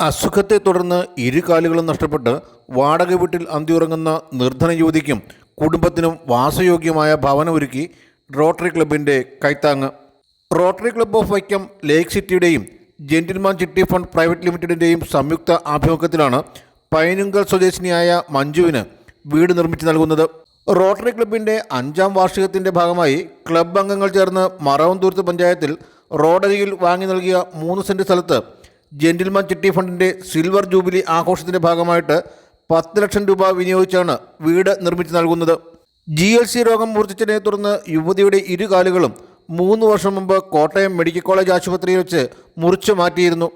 അസുഖത്തെ തുടർന്ന് ഇരു കാലുകളും നഷ്ടപ്പെട്ട് വാടക വീട്ടിൽ അന്തിയുറങ്ങുന്ന നിർധന യുവതിക്കും കുടുംബത്തിനും വാസയോഗ്യമായ ഭവനം ഒരുക്കി റോട്ടറി ക്ലബിന്റെ കൈത്താങ്ങ്. Rotary club of Vaikom lake സിറ്റിയുടെയും gentleman chitty fund private ലിമിറ്റഡിന്റെയും സംയുക്ത ആഭിമുഖ്യത്തിലാണ് പൈനുങ്കൽ സ്വദേശിനിയായ മഞ്ജുവിന് വീട് നിർമ്മിച്ചു നൽകുന്നത്. റോട്ടറി ക്ലബിന്റെ അഞ്ചാം വാർഷികത്തിന്റെ ഭാഗമായി ക്ലബ് അംഗങ്ങൾ ചേർന്ന് മറവന്തൂർത്ത് പഞ്ചായത്തിൽ റോഡരികിൽ വാങ്ങി നൽകിയ മൂന്ന് സെന്റ് സ്ഥലത്ത് ജെന്റിൽമാൻ ചിട്ടി ഫണ്ടിന്റെ സിൽവർ ജൂബിലി ആഘോഷത്തിന്റെ ഭാഗമായിട്ട് പത്ത് ലക്ഷം രൂപ വിനിയോഗിച്ചാണ് വീട് നിർമ്മിച്ചു നൽകുന്നത്. ജി എൽ സി രോഗം മൂർച്ഛിച്ചതിനെ തുടർന്ന് യുവതിയുടെ ഇരു കാലുകളും മൂന്ന് വർഷം മുമ്പ് കോട്ടയം മെഡിക്കൽ കോളേജ് ആശുപത്രിയിൽ വെച്ച് മുറിച്ചു മാറ്റിയിരുന്നു.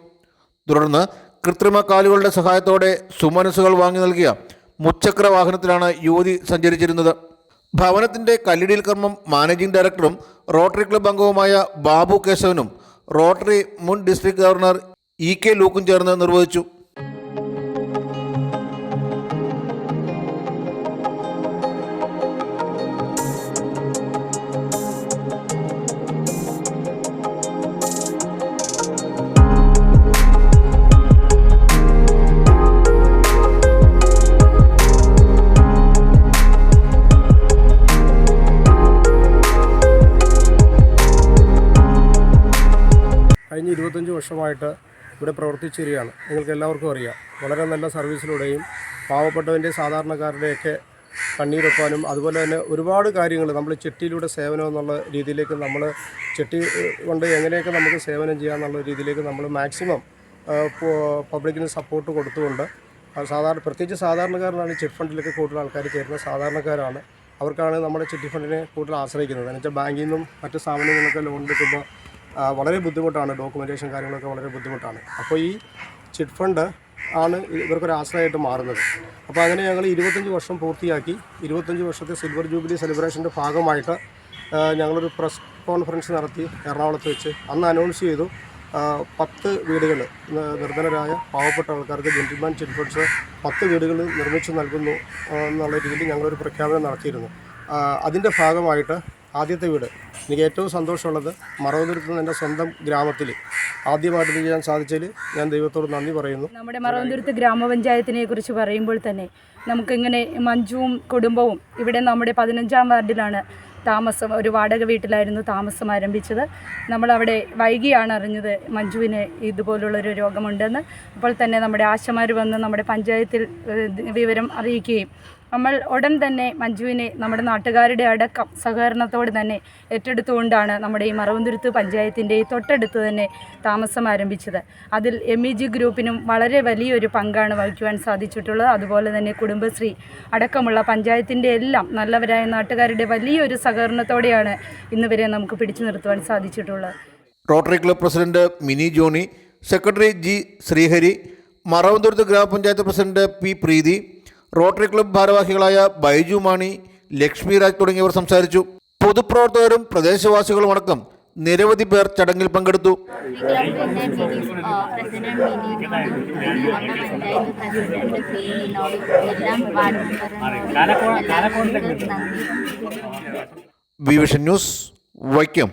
തുടർന്ന് കൃത്രിമ കാലുകളുടെ സഹായത്തോടെ സുമനസ്സുകൾ വാങ്ങി നൽകിയ മുച്ചക്ര വാഹനത്തിലാണ് യുവതി സഞ്ചരിച്ചിരുന്നത്. ഭവനത്തിന്റെ കല്ലിടിയിൽ കർമ്മം മാനേജിംഗ് ഡയറക്ടറും റോട്ടറി ക്ലബ് അംഗവുമായ ബാബു കേശവനും റോട്ടറി മുൻ ഡിസ്ട്രിക്ട് ഗവർണർ ഇ കെ ലൂക്കും ചേർന്ന് നിർവഹിച്ചു. കഴിഞ്ഞ ഇരുപത്തഞ്ച് വർഷമായിട്ട് ഇവിടെ പ്രവർത്തിച്ചു വരികയാണ് നിങ്ങൾക്ക് എല്ലാവർക്കും അറിയാം. വളരെ നല്ല സർവീസിലൂടെയും പാവപ്പെട്ടവന്റെ സാധാരണക്കാരുടെയൊക്കെ കണ്ണീരൊപ്പാനും അതുപോലെ തന്നെ ഒരുപാട് കാര്യങ്ങൾ നമ്മൾ ചെട്ടിയിലൂടെ സേവനം എന്നുള്ള രീതിയിലേക്ക് നമ്മൾ ചെട്ടി കൊണ്ട് എങ്ങനെയൊക്കെ നമുക്ക് സേവനം ചെയ്യാമെന്നുള്ള രീതിയിലേക്ക് നമ്മൾ മാക്സിമം പബ്ലിക്കിന് സപ്പോർട്ട് കൊടുത്തുകൊണ്ട് സാധാരണ പ്രത്യേകിച്ച് സാധാരണക്കാരനാണ് ചിറ്റ് ഫണ്ടിലേക്ക് കൂടുതൽ ആൾക്കാർ ചേരുന്നത് സാധാരണക്കാരാണ്. അവർക്കാണ് നമ്മുടെ ചിട്ടി ഫണ്ടിനെ കൂടുതൽ ആശ്രയിക്കുന്നത്. എന്നുവെച്ചാൽ ബാങ്കിൽ നിന്നും മറ്റ് സ്ഥാപനങ്ങളൊക്കെ ലോൺ എടുക്കുമ്പോൾ വളരെ ബുദ്ധിമുട്ടാണ്. ഡോക്യുമെന്റേഷൻ കാര്യങ്ങളൊക്കെ വളരെ ബുദ്ധിമുട്ടാണ്. അപ്പോൾ ഈ ചിറ്റ് ഫണ്ട് ആണ് ഇവർക്കൊരു ആശ്രയമായിട്ട് മാറുന്നത്. അപ്പോൾ അങ്ങനെ ഞങ്ങൾ ഇരുപത്തഞ്ച് വർഷം പൂർത്തിയാക്കി ഇരുപത്തഞ്ച് വർഷത്തെ സിൽവർ ജൂബിലി സെലിബ്രേഷന്റെ ഭാഗമായിട്ട് ഞങ്ങളൊരു പ്രസ് കോൺഫറൻസ് നടത്തി എറണാകുളത്ത് വെച്ച്. അന്ന് അനൗൺസ് ചെയ്തു പത്ത് വീടുകൾ നിർധനരായ പാവപ്പെട്ട ആൾക്കാർക്ക് ജെന്റിൽമാൻ ചിറ്റ് ഫണ്ട്സ് പത്ത് വീടുകൾ നിർമ്മിച്ചു നൽകുന്നു എന്നുള്ള രീതിയിൽ ഞങ്ങളൊരു പ്രഖ്യാപനം നടത്തിയിരുന്നു. അതിന്റെ ഭാഗമായിട്ട് ആദ്യത്തെ വീട്. എനിക്ക് ഏറ്റവും സന്തോഷമുള്ളത് മറവതുരത്ത് എന്റെ സ്വന്തം ഗ്രാമത്തിൽ ആദ്യമായിട്ട് ചെയ്യാൻ സാധിച്ചതിൽ ഞാൻ ദൈവത്തോട് നന്ദി പറയുന്നു. നമ്മുടെ മറവന്തുരുത്ത് ഗ്രാമപഞ്ചായത്തിനെ കുറിച്ച് പറയുമ്പോൾ തന്നെ നമുക്കിങ്ങനെ മഞ്ജുവും കുടുംബവും ഇവിടെ നമ്മുടെ പതിനഞ്ചാം വാർഡിലാണ് താമസം ഒരു വാടക വീട്ടിലായിരുന്നു താമസം ആരംഭിച്ചത്. നമ്മളവിടെ വൈകിയാണ് അറിഞ്ഞത് മഞ്ജുവിന് ഇതുപോലുള്ളൊരു രോഗമുണ്ടെന്ന്. അപ്പോൾ തന്നെ നമ്മുടെ ആശമാർ വന്ന് നമ്മുടെ പഞ്ചായത്തിൽ വിവരം അറിയിക്കുകയും നമ്മൾ ഉടൻ തന്നെ മഞ്ജുവിനെ നമ്മുടെ നാട്ടുകാരുടെ അടക്കം സഹകരണത്തോടെ തന്നെ ഏറ്റെടുത്തുകൊണ്ടാണ് നമ്മുടെ ഈ മറവന്തുരുത്ത് പഞ്ചായത്തിന്റെ തൊട്ടടുത്ത് തന്നെ താമസം ആരംഭിച്ചത്. അതിൽ എം ഇ ജി ഗ്രൂപ്പിനും വളരെ വലിയൊരു പങ്കാണ് വഹിക്കുവാൻ സാധിച്ചിട്ടുള്ളത്. അതുപോലെ തന്നെ കുടുംബശ്രീ അടക്കമുള്ള പഞ്ചായത്തിന്റെ എല്ലാം നല്ലവരായ നാട്ടുകാരുടെ വലിയൊരു സഹകരണത്തോടെയാണ് ഇന്ന് വരെ നമുക്ക് പിടിച്ചു നിർത്തുവാൻ സാധിച്ചിട്ടുള്ളത്. Rotary club president Mini Johny secretary G Sreehari Maravanthuruthu grama panchayat president P Preethi rotary club ഭാരവാഹികളായ ബൈജു മാണി ലക്ഷ്മി രാജ് തുടങ്ങിയവർ സംസാരിച്ചു. പൊതുപ്രവർത്തകരും പ്രദേശവാസികളും അടക്കം നിരവധി പേർ ചടങ്ങിൽ പങ്കെടുത്തു. ക്ലബിന്റെ മിനി പ്രസിഡന്റ് മിനി ഗ്രാമപഞ്ചായത്ത് പ്രസിഡന്റ് പ്രീമിനോടും എല്ലാം വാർഡ് മെമ്പറിനോടും എല്ലാവരോടും നന്ദി വി വിഷൻ ന്യൂസ് വൈക്കം.